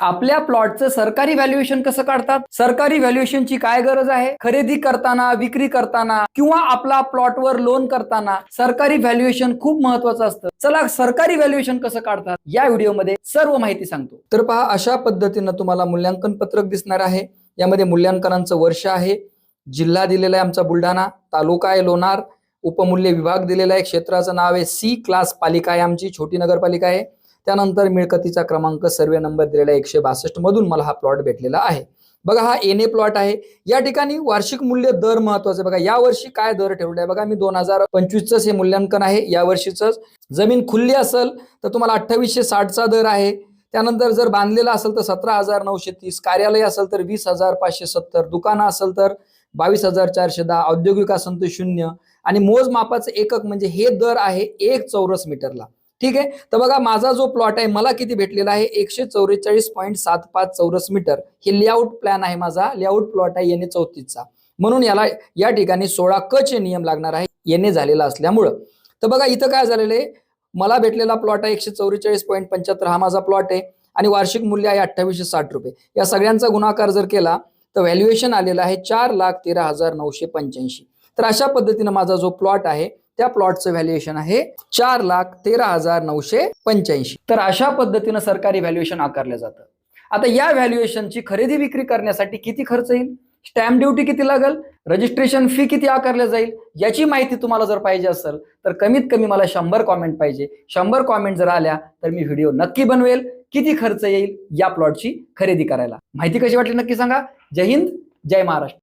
आपल्या प्लॉटचं सरकारी व्हॅल्युएशन कसं काढतात? सरकारी व्हॅल्युएशनची काय गरज आहे? खरेदी करताना विक्री करताना किंवा आपला प्लॉटवर लोन करताना सरकारी व्हॅल्युएशन खूप महत्वाचं असतं. चला सरकारी व्हॅल्युएशन कसं काढतात? या व्हिडिओमध्ये सर्व माहिती सांगतो. तर पहा अशा पद्धतीनं तुम्हाला मूल्यांकन पत्रक दिसणार आहे. यामध्ये मूल्यांकनांचं वर्ष आहे. जिल्हा दिलेला आहे आमचा बुलढाणा तालुका आहे लोणार. उपमूल्य विभाग दिलेला आहे. क्षेत्राचं नाव आहे सी क्लास पालिका आहे आमची छोटी नगरपालिका आहे. त्यानंतर मिळकतीचा क्रमांक सर्वे नंबर दिलेला एकशे बासष्ट मधून मला हा प्लॉट भेटलेला आहे. बघा हा एन ए प्लॉट आहे. या ठिकाणी वार्षिक मूल्य दर महत्वाचं बघा या वर्षी काय दर ठेवला आहे? बघा मी दोन हजार पंचवीसच हे मूल्यांकन आहे. या वर्षीच जमीन खुल्ली असेल तर तुम्हाला अठ्ठावीसशे साठचा दर आहे. त्यानंतर जर बांधलेला असेल तर सतरा हजार नऊशे तीस. कार्यालय असेल तर वीस हजार पाचशे सत्तर. दुकानं असेल तर बावीस हजार चारशे दहा. औद्योगिक असेल तर शून्य. आणि मोजमापाचं एकक म्हणजे हे दर आहे एक चौरस मीटरला. ठीक आहे? तर बघा माझा जो प्लॉट आहे मला किती भेटलेला आहे? एकशे चौवेचाळीस पॉईंट सात पाच चौरस मीटर. हे लेआउट प्लॅन आहे माझा. लेआउट प्लॉट आहे येणे चौतीसचा. म्हणून याला या ठिकाणी सोळा क चे नियम लागणार आहे. येणे झालेला असल्यामुळं. तर बघा इथं काय झालेलं आहे? मला भेटलेला प्लॉट आहे एकशे चौवेचाळीस पॉईंट पंच्याहत्तर. हा माझा प्लॉट आहे. आणि वार्षिक मूल्य आहे अठ्ठावीसशे साठ रुपये. या सगळ्यांचा गुणाकार जर केला तर व्हॅल्युएशन आलेलं आहे चार लाख तेरा हजार नऊशे पंच्याऐंशी. तर अशा पद्धतीनं माझा जो प्लॉट आहे त्या प्लॉटचं व्हॅल्युएशन आहे चार लाख तेरा हजार नऊशे पंच्याऐंशी. तर अशा पद्धतीनं सरकारी व्हॅल्युएशन आकारलं जातं. आता या व्हॅल्युएशनची खरेदी विक्री करण्यासाठी किती खर्च येईल? स्टॅम्प ड्युटी किती लागेल? रजिस्ट्रेशन फी किती आकारल्या जाईल? याची माहिती तुम्हाला जर पाहिजे असेल तर कमीत कमी मला शंभर कॉमेंट पाहिजे. शंभर कॉमेंट जर आल्या तर मी व्हिडिओ नक्की बनवेल. किती खर्च येईल या प्लॉटची खरेदी करायला? माहिती कशी वाटली नक्की सांगा. जय हिंद जय महाराष्ट्र.